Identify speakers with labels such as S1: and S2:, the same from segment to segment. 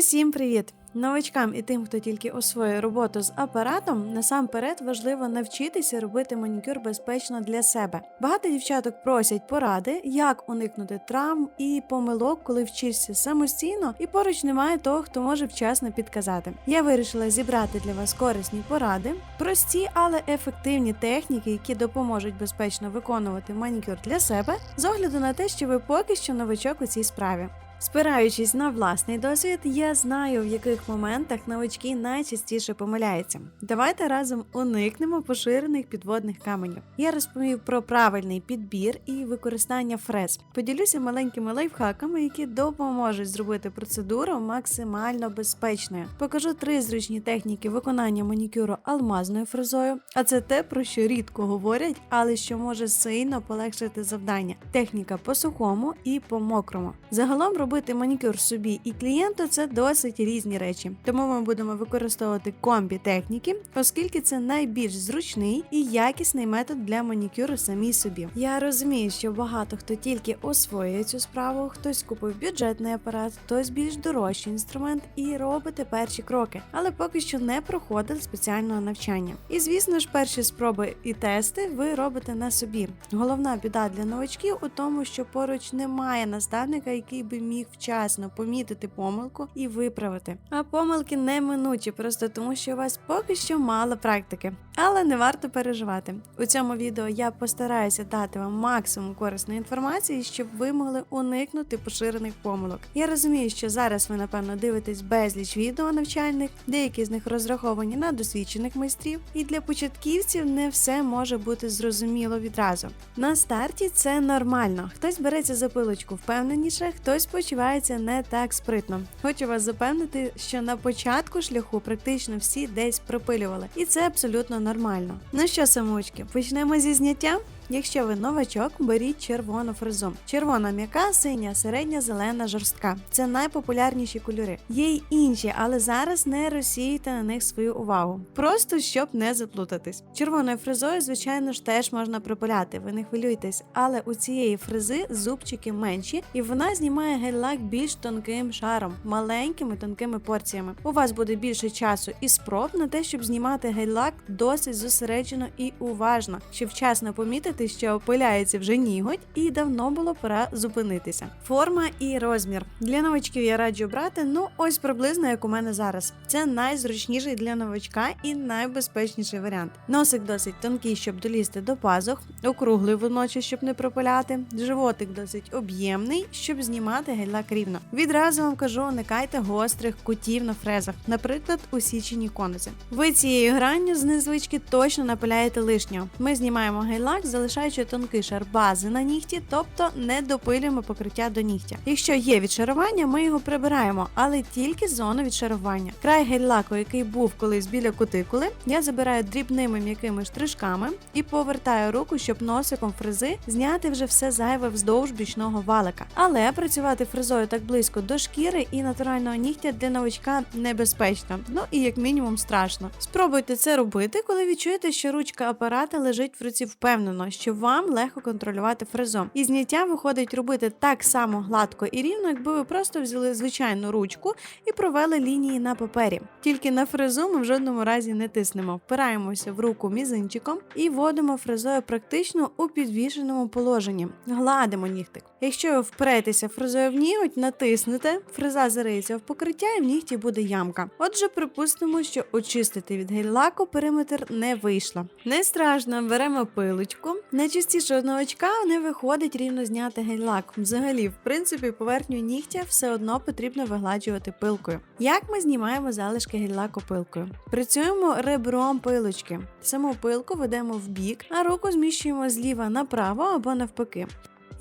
S1: Усім привіт! Новачкам і тим, хто тільки освоює роботу з апаратом, насамперед важливо навчитися робити манікюр безпечно для себе. Багато дівчаток просять поради, як уникнути травм і помилок, коли вчишся самостійно, і поруч немає того, хто може вчасно підказати. Я вирішила зібрати для вас корисні поради, прості, але ефективні техніки, які допоможуть безпечно виконувати манікюр для себе, з огляду на те, що ви поки що новачок у цій справі. Спираючись на власний досвід, я знаю, в яких моментах новачки найчастіше помиляються. Давайте разом уникнемо поширених підводних каменів. Я розповів про правильний підбір і використання фрез. Поділюся маленькими лайфхаками, які допоможуть зробити процедуру максимально безпечною. Покажу три зручні техніки виконання манікюру алмазною фрезою, а це те, про що рідко говорять, але що може сильно полегшити завдання. Техніка по сухому і по мокрому. Загалом робити манікюр собі і клієнту це досить різні речі. Тому ми будемо використовувати комбі техніки, оскільки це найбільш зручний і якісний метод для манікюру самій собі. Я розумію, що багато хто тільки освоює цю справу, хтось купив бюджетний апарат, хтось більш дорожчий інструмент і робите перші кроки, але поки що не проходить спеціального навчання. І звісно ж, перші спроби і тести ви робите на собі. Головна біда для новачків у тому, що поруч немає наставника, який би міг вчасно помітити помилку і виправити. А помилки неминучі, просто тому що у вас поки що мало практики. Але не варто переживати. У цьому відео я постараюся дати вам максимум корисної інформації, щоб ви могли уникнути поширених помилок. Я розумію, що зараз ви напевно дивитесь безліч відео навчальних, деякі з них розраховані на досвідчених майстрів, і для початківців не все може бути зрозуміло відразу. На старті це нормально. Хтось береться за пилочку впевненіше, хтось почувається не так спритно. Хочу вас запевнити, що на початку шляху практично всі десь пропилювали, і це абсолютно нормально. Ну що, самочки, почнемо зі зняття. Якщо ви новачок, беріть червону фрезу. Червона м'яка, синя, середня, зелена, жорстка. Це найпопулярніші кольори. Є й інші, але зараз не розсіюйте на них свою увагу. Просто щоб не заплутатись. Червоною фрезою, звичайно ж, теж можна припиляти, ви не хвилюйтесь, але у цієї фрези зубчики менші, і вона знімає гель-лак більш тонким шаром, маленькими тонкими порціями. У вас буде більше часу і спроб на те, щоб знімати гель-лак досить зосереджено і уважно, щоб вчасно помітити, що опиляється вже ніготь, і давно було пора зупинитися. Форма і розмір для новачків я раджу брати. Ну ось приблизно як у мене зараз. Це найзручніший для новачка і найбезпечніший варіант. Носик досить тонкий, щоб долізти до пазух, округлий водночас, щоб не пропиляти. Животик досить об'ємний, щоб знімати гель-лак рівно. Відразу вам кажу, уникайте гострих кутів на фрезах, наприклад, усічені конуси. Ви цією гранню з незвички точно напиляєте лишнього. Ми знімаємо гель-лак, залишаючи тонкий шар бази на нігті, тобто не допилюємо покриття до нігтя. Якщо є відшарування, ми його прибираємо, але тільки зону відшарування. Край гель-лаку, який був колись біля кутикули, я забираю дрібними м'якими штришками і повертаю руку, щоб носиком фрези зняти вже все зайве вздовж бічного валика. Але працювати фрезою так близько до шкіри і натурального нігтя для новачка небезпечно, ну і як мінімум страшно. Спробуйте це робити, коли відчуєте, що ручка апарата лежить в руці впевнено, що вам легко контролювати фрезу. І зняття виходить робити так само гладко і рівно, якби ви просто взяли звичайну ручку і провели лінії на папері. Тільки на фрезу ми в жодному разі не тиснемо, впираємося в руку мізинчиком і вводимо фрезою практично у підвішеному положенні. Гладимо нігтик. Якщо ви впретеся фрезою в ніготь, натиснете, фреза зариється в покриття і в нігті буде ямка. Отже, припустимо, що очистити від гель-лаку периметр не вийшло. Не страшно, беремо пилочку. Найчастіше у новачка не виходить рівно зняти гель-лак. Взагалі, в принципі, поверхню нігтя все одно потрібно вигладжувати пилкою. Як ми знімаємо залишки гель-лаку пилкою? Працюємо ребром пилочки. Саму пилку ведемо в бік, а руку зміщуємо зліва направо або навпаки.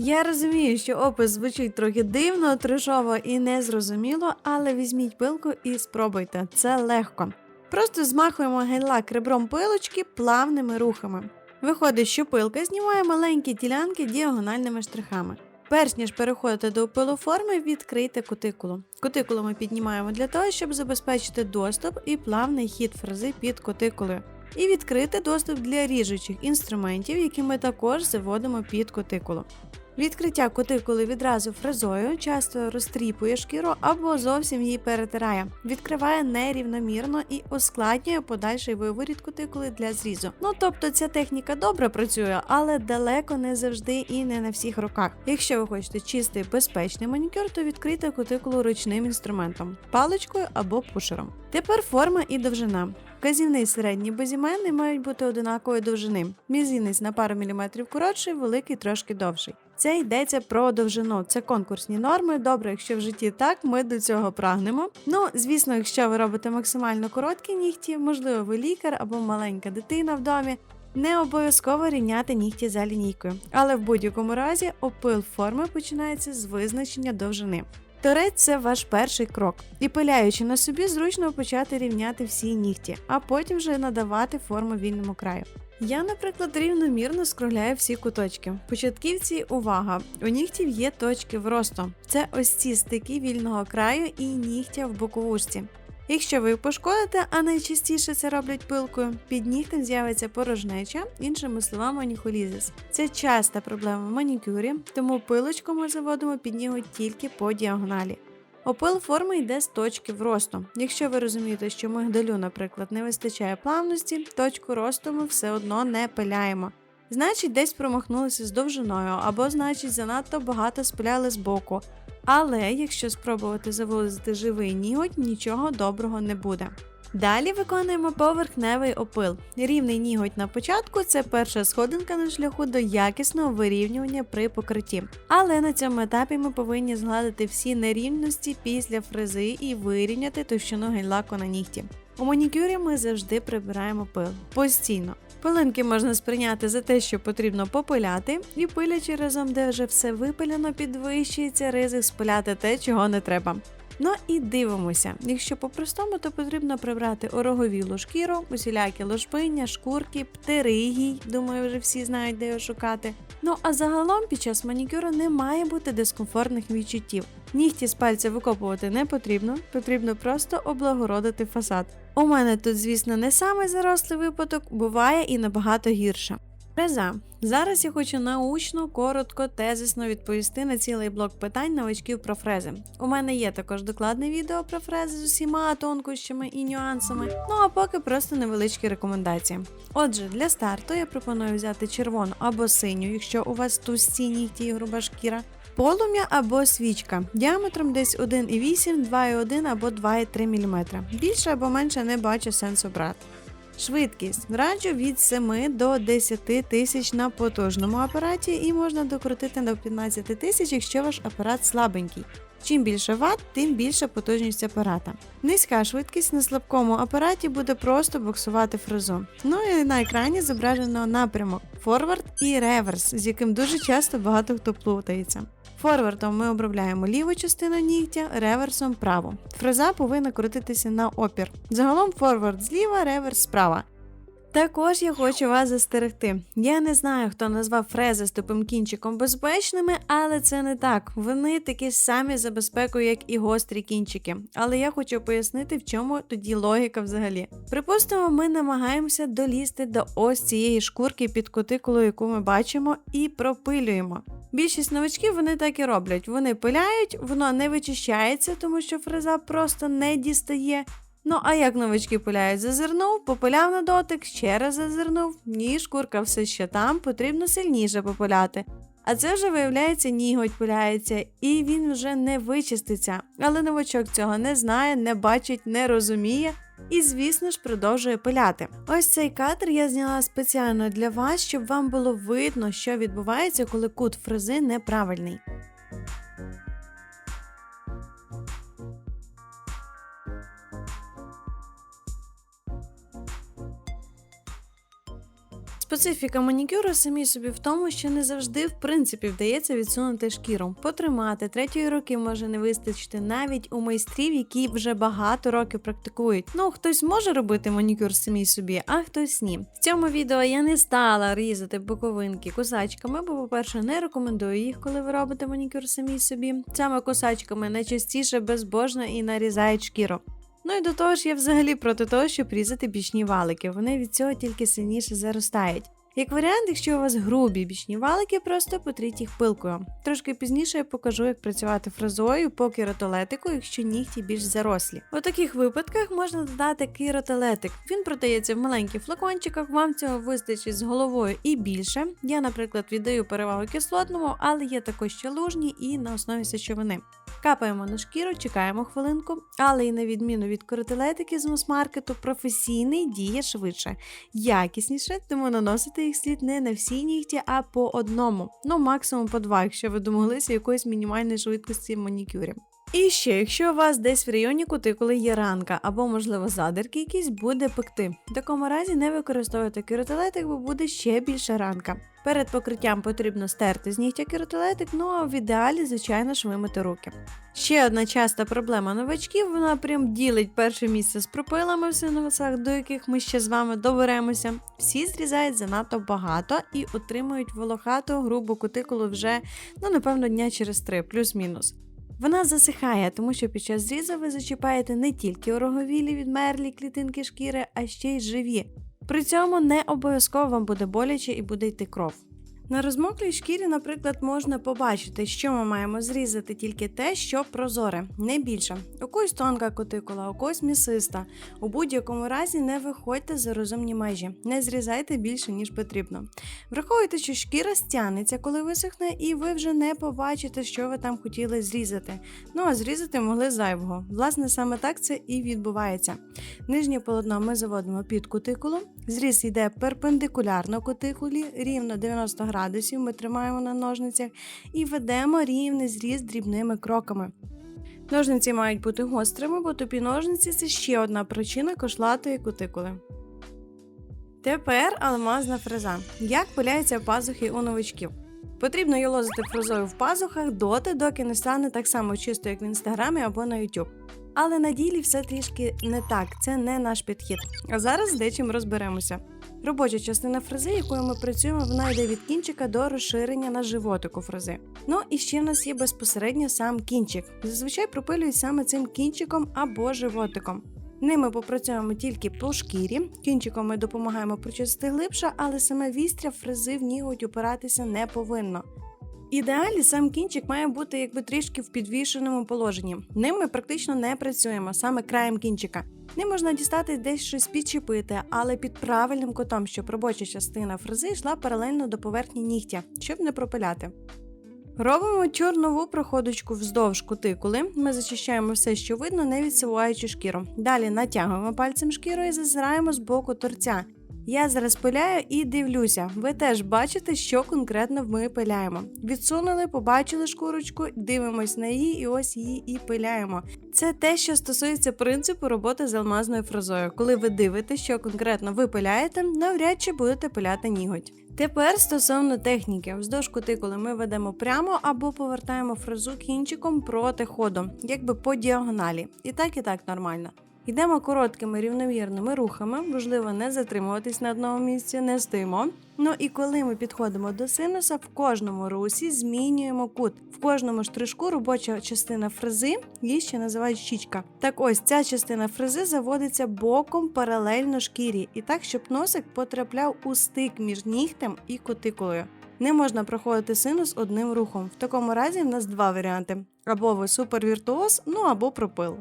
S1: Я розумію, що опис звучить трохи дивно, трешово і незрозуміло, але візьміть пилку і спробуйте. Це легко. Просто змахуємо гель-лак ребром пилочки плавними рухами. Виходить, що пилка знімає маленькі ділянки діагональними штрихами. Перш ніж переходити до пилоформи, відкрийте кутикулу. Кутикулу ми піднімаємо для того, щоб забезпечити доступ і плавний хід фрези під кутикулою. І відкрити доступ для ріжучих інструментів, які ми також заводимо під кутикулу. Відкриття кутикули відразу фрезою часто розтріпує шкіру або зовсім її перетирає, відкриває нерівномірно і ускладнює подальший виворіт кутикули для зрізу. Ну тобто ця техніка добре працює, але далеко не завжди і не на всіх руках. Якщо ви хочете чистий безпечний манікюр, то відкрийте кутикулу ручним інструментом паличкою або пушером. Тепер форма і довжина. Вказівний середній безіменний мають бути одинакової довжини. Мізинець на пару міліметрів коротший, великий трошки довший. Це йдеться про довжину. Це конкурсні норми. Добре, якщо в житті так, ми до цього прагнемо. Ну, звісно, якщо ви робите максимально короткі нігті, можливо, ви лікар або маленька дитина в домі. Не обов'язково рівняти нігті за лінійкою, але в будь-якому разі опил форми починається з визначення довжини. Торець це ваш перший крок, і пиляючи на собі, зручно почати рівняти всі нігті, а потім вже надавати форму вільному краю. Я, наприклад, рівномірно скругляю всі куточки. Початківці, увага! У нігтів є точки вросту. Це ось ці стики вільного краю і нігтя в боковушці. Якщо ви пошкодите, а найчастіше це роблять пилкою, під нігтем з'явиться порожнеча, іншими словами, ніхолізис. Це часта проблема в манікюрі, тому пилочку ми заводимо під нього тільки по діагоналі. Опил форми йде з точки росту. Якщо ви розумієте, що мигдалю, наприклад, не вистачає плавності, точку росту ми все одно не пиляємо. Значить, десь промахнулися з довжиною, або значить занадто багато спиляли збоку. Але якщо спробувати завозити живий ніготь, нічого доброго не буде. Далі виконуємо поверхневий опил. Рівний ніготь на початку це перша сходинка на шляху до якісного вирівнювання при покритті. Але на цьому етапі ми повинні згладити всі нерівності після фрези і вирівняти товщину гель-лаку на нігті. У манікюрі ми завжди прибираємо пил постійно. Пилинки можна сприйняти за те, що потрібно попиляти, і пилячи разом, де вже все випиляно, підвищується ризик спиляти те, чого не треба. Ну і дивимося. Якщо по-простому, то потрібно прибрати ороговілу шкіру, усілякі ложбиння, шкурки, птеригій. Думаю, вже всі знають, де його шукати. Ну а загалом під час манікюру не має бути дискомфортних відчуттів. Нігті з пальця викопувати не потрібно, потрібно просто облагородити фасад. У мене тут, звісно, не самий зарослий випадок, буває і набагато гірше. Фреза. Зараз я хочу научно, коротко, тезисно відповісти на цілий блок питань новачків про фрези. У мене є також докладне відео про фрези з усіма тонкощами і нюансами. Ну а поки просто невеличкі рекомендації. Отже, для старту я пропоную взяти червону або синю, якщо у вас товсті нігті і груба шкіра. Полум'я або свічка діаметром десь 1,8, 2,1 або 2,3 мм. Більше або менше не бачу сенсу брати. Швидкість раджу від 7 до 10 тисяч на потужному апараті і можна докрутити до 15 тисяч, якщо ваш апарат слабенький. Чим більше ватт, тим більша потужність апарата. Низька швидкість на слабкому апараті буде просто боксувати фрезу. Ну і на екрані зображено напрямок форвард і реверс, з яким дуже часто багато хто плутається. Форвардом ми обробляємо ліву частину нігтя, реверсом праву. Фреза повинна крутитися на опір. Загалом форвард зліва, реверс справа. Також я хочу вас застерегти. Я не знаю, хто назвав фрези з тупим кінчиком безпечними, але це не так. Вони такі самі за безпекою, як і гострі кінчики. Але я хочу пояснити, в чому тоді логіка взагалі. Припустимо, ми намагаємося долізти до ось цієї шкурки під кутикулою, яку ми бачимо, і пропилюємо. Більшість новачків вони так і роблять. Вони пиляють, воно не вичищається, тому що фреза просто не дістає. Ну а як новачки пиляють, зазирнув, попиляв на дотик, ще раз зазирнув, ні, шкурка все ще там, потрібно сильніше попиляти. А це вже виявляється, ніготь пиляється, і він вже не вичиститься. Але новачок цього не знає, не бачить, не розуміє. І, звісно ж, продовжує пиляти. Ось цей кадр я зняла спеціально для вас, щоб вам було видно, що відбувається, коли кут фрези неправильний. Специфіка манікюру самі собі в тому, що не завжди в принципі вдається відсунути шкіру, потримати третьої роки може не вистачити навіть у майстрів, які вже багато років практикують. Ну хтось може робити манікюр самі собі, а хтось ні. В цьому відео я не стала різати боковинки кусачками, бо, по-перше, не рекомендую їх, коли ви робите манікюр самі собі. Цими кусачками найчастіше безбожно і нарізають шкіру. Ну і до того ж, я взагалі проти того, щоб різати бічні валики. Вони від цього тільки сильніше заростають. Як варіант, якщо у вас грубі бічні валики, просто потріть їх пилкою. Трошки пізніше я покажу, як працювати фрезою по кератолетику, якщо нігті більш зарослі. У таких випадках можна додати кератолетик. Він продається в маленьких флакончиках, вам цього вистачить з головою і більше. Я, наприклад, віддаю перевагу кислотному, але є також ще лужні і на основі сечовини. Капаємо на шкіру, чекаємо хвилинку, але і на відміну від коротилетики з мусмаркету, професійний діє швидше, якісніше, тому наносити їх слід не на всі нігті, а по одному, ну максимум по два, якщо ви домоглися якоїсь мінімальної швидкості манікюрі. І ще, якщо у вас десь в районі кутикули є ранка або, можливо, задирки якісь, буде пекти. В такому разі не використовуйте кератилетик, бо буде ще більше ранка. Перед покриттям потрібно стерти з нігтя кератилетик, ну а в ідеалі, звичайно ж, вимити руки. Ще одна часта проблема новачків, вона прям ділить перше місце з пропилами в синусах, до яких ми ще з вами доберемося. Всі зрізають занадто багато і отримують волохату грубу кутикулу вже, ну напевно, дня через три, плюс-мінус. Вона засихає, тому що під час зрізу ви зачіпаєте не тільки ороговілі відмерлі клітинки шкіри, а ще й живі. При цьому не обов'язково вам буде боляче і буде йти кров. На розмоклій шкірі, наприклад, можна побачити, що ми маємо зрізати тільки те, що прозоре, не більше. У когось тонка кутикула, у когось місиста. У будь-якому разі не виходьте за розумні межі, не зрізайте більше, ніж потрібно. Враховуйте, що шкіра стягнеться, коли висохне, і ви вже не побачите, що ви там хотіли зрізати. Ну а зрізати могли зайвого. Власне, саме так це і відбувається. Нижнє полотно ми заводимо під кутикулу. Зріз йде перпендикулярно кутикулі, рівно 90 градусів. Ми тримаємо на ножницях і ведемо рівний зріз дрібними кроками. Ножниці мають бути гострими, бо тупі ножниці це ще одна причина кошлатої кутикули. Тепер алмазна фреза. Як пиляються пазухи у новичків? Потрібно йолозити фрезою в пазухах доти, доки не стане так само чисто, як в інстаграмі або на YouTube. Але на ділі все трішки не так, це не наш підхід. А зараз з дечим розберемося. Робоча частина фрези, якою ми працюємо, вона йде від кінчика до розширення на животику фрези. Ну і ще в нас є безпосередньо сам кінчик. Зазвичай пропилюють саме цим кінчиком або животиком. Ними попрацюємо тільки по шкірі, кінчиком ми допомагаємо прочистити глибше, але саме вістря фрези в ніготь упиратися не повинно. Ідеалі сам кінчик має бути якби трішки в підвішеному положенні. Ним ми практично не працюємо, саме краєм кінчика. Ним можна дістати десь щось підчепити, але під правильним кутом, щоб робоча частина фрези йшла паралельно до поверхні нігтя, щоб не пропиляти. Робимо чорнову проходочку вздовж кутикули. Ми зачищаємо все, що видно, не відсуваючи шкіру. Далі натягуємо пальцем шкіру і зазираємо з боку торця. Я зараз пиляю і дивлюся. Ви теж бачите, що конкретно ми пиляємо. Відсунули, побачили шкурочку, дивимось на її і ось її і пиляємо. Це те, що стосується принципу роботи з алмазною фразою. Коли ви дивитесь, що конкретно ви пиляєте, навряд чи будете пиляти ніготь. Тепер стосовно техніки, вздовж кутикули ми ведемо прямо або повертаємо фразу кінчиком проти ходу, якби по діагоналі. І так, і так нормально. Йдемо короткими рівномірними рухами, можливо, не затримуватись на одному місці, не стоїмо. Ну і коли ми підходимо до синуса, в кожному русі змінюємо кут. В кожному штришку робоча частина фрези, її ще називають щічка. Так ось ця частина фрези заводиться боком паралельно шкірі, і так, щоб носик потрапляв у стик між нігтем і кутикулою. Не можна проходити синус одним рухом. В такому разі в нас два варіанти: або ви супервіртуоз, ну або пропил.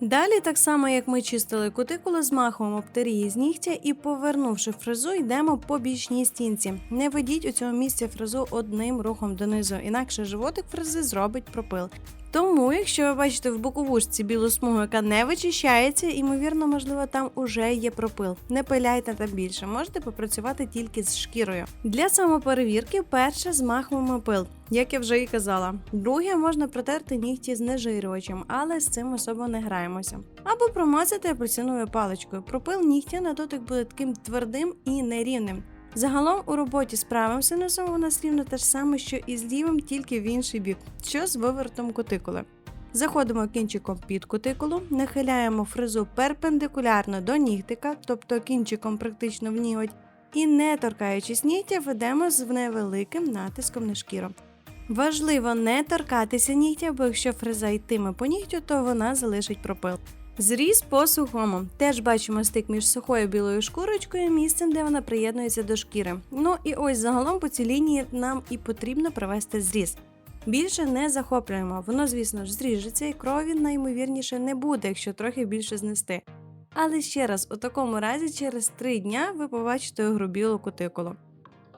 S1: Далі, так само як ми чистили кутикулу, змахуємо птерії з нігтя і, повернувши фрезу, йдемо по бічній стінці. Не ведіть у цьому місці фрезу одним рухом донизу, інакше животик фрези зробить пропил. Тому, якщо ви бачите в боковушці білу смугу, яка не вичищається, ймовірно, можливо, там уже є пропил. Не пиляйте там більше, можете попрацювати тільки з шкірою. Для самоперевірки перше змахуємо пил, як я вже і казала. Друге можна протерти нігті знежирювачем, але з цим особо не граємося. Або промазати апельсиновою паличкою. Пропил нігтя на дотик буде таким твердим і нерівним. Загалом у роботі з правим синусом у нас рівно те ж саме, що і з лівим, тільки в інший бік, що з вивертом кутикули. Заходимо кінчиком під кутикулу, нахиляємо фрезу перпендикулярно до нігтика, тобто кінчиком практично в ніготь, і не торкаючись нігтя, ведемо з невеликим натиском на шкіру. Важливо не торкатися нігтя, бо якщо фреза йтиме по нігтю, то вона залишить пропил. Зріз по сухому. Теж бачимо стик між сухою білою шкурочкою і місцем, де вона приєднується до шкіри. Ну і ось загалом по цій лінії нам і потрібно провести зріз. Більше не захоплюємо, воно, звісно ж, зріжеться і крові найімовірніше не буде, якщо трохи більше знести. Але ще раз, у такому разі, через 3 дня ви побачите огрубілу кутикулу.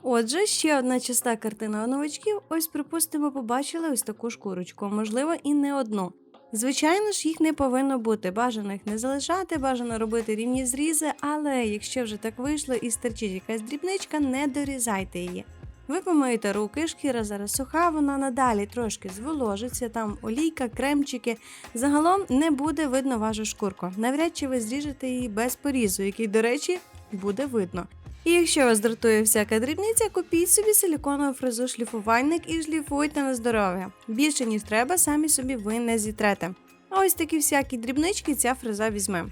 S1: Отже, ще одна чиста картина у новачків. Ось, припустимо, побачили ось таку шкурочку, можливо, і не одну. Звичайно ж, їх не повинно бути. Бажано їх не залишати, бажано робити рівні зрізи, але якщо вже так вийшло і стерчить якась дрібничка, не дорізайте її. Ви помиєте руки, шкіра зараз суха, вона надалі трошки зволожиться, там олійка, кремчики. Загалом не буде видно вашу шкурку. Навряд чи ви зріжете її без порізу, який, до речі, буде видно. І якщо вас дратує всяка дрібниця, купіть собі силіконову фрезу шліфувальник і шліфуйте на здоров'я. Більше ніж треба, самі собі ви не зітрете. А ось такі всякі дрібнички ця фреза візьме.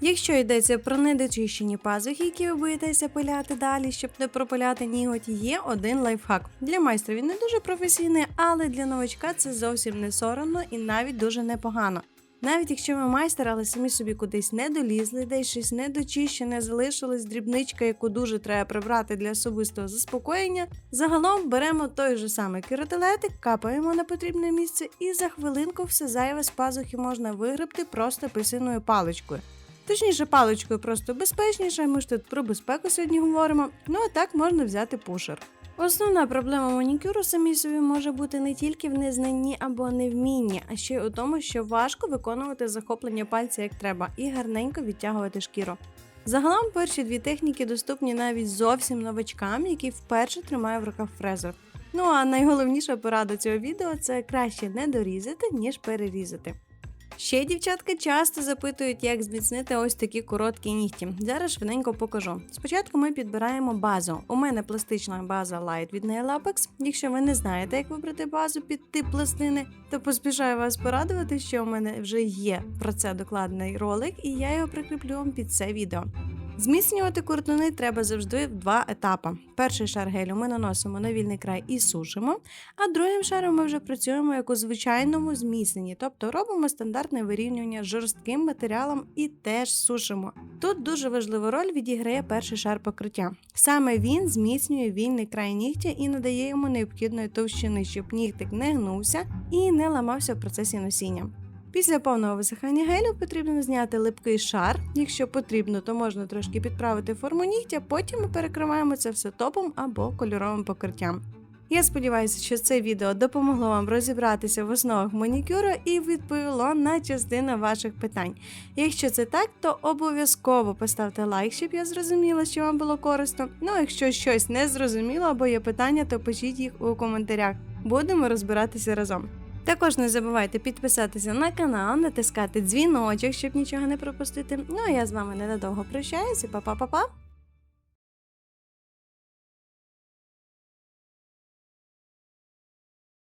S1: Якщо йдеться про недочищені пазухи, які ви боїтеся пиляти далі, щоб не пропиляти ніготь, є один лайфхак. Для майстра він не дуже професійний, але для новачка це зовсім не соромно і навіть дуже непогано. Навіть якщо ви майстер, але самі собі кудись не долізли, десь щось недочищене, залишилась дрібничка, яку дуже треба прибрати для особистого заспокоєння. Загалом беремо той же самий кератилетик, капаємо на потрібне місце, і за хвилинку все зайве з пазухи можна вигребти просто писиною паличкою. Точніше, паличкою просто безпечніше, ми ж тут про безпеку сьогодні говоримо. Ну а так можна взяти пушер. Основна проблема манікюру самій собі може бути не тільки в незнанні або невмінні, а ще й у тому, що важко виконувати захоплення пальця як треба і гарненько відтягувати шкіру. Загалом перші дві техніки доступні навіть зовсім новачкам, які вперше тримають в руках фрезер. Ну а найголовніша порада цього відео це краще не дорізати, ніж перерізати. Ще дівчатки часто запитують, як зміцнити ось такі короткі нігті. Зараз швиденько покажу. Спочатку ми підбираємо базу. У мене пластична база Light від Nail Apex. Якщо ви не знаєте, як вибрати базу під тип пластини, то поспішаю вас порадувати, що у мене вже є про це докладний ролик, і я його прикріплю вам під це відео. Зміцнювати куртуни треба завжди в два етапи. Перший шар гелю ми наносимо на вільний край і сушимо, а другим шаром ми вже працюємо як у звичайному зміцненні, тобто робимо стандартне вирівнювання з жорстким матеріалом і теж сушимо. Тут дуже важливу роль відіграє перший шар покриття. Саме він зміцнює вільний край нігтя і надає йому необхідної товщини, щоб нігтик не гнувся і не ламався в процесі носіння. Після повного висихання гелю потрібно зняти липкий шар. Якщо потрібно, то можна трошки підправити форму нігтя, потім ми перекриваємо це все топом або кольоровим покриттям. Я сподіваюся, що це відео допомогло вам розібратися в основах манікюру і відповіло на частину ваших питань. Якщо це так, то обов'язково поставте лайк, щоб я зрозуміла, що вам було корисно. Ну а якщо щось не зрозуміло або є питання, то пишіть їх у коментарях. Будемо розбиратися разом. Також не забувайте підписатися на канал, натискати дзвіночок, щоб нічого не пропустити. Ну а я з вами ненадовго прощаюся. Па-па-па-па!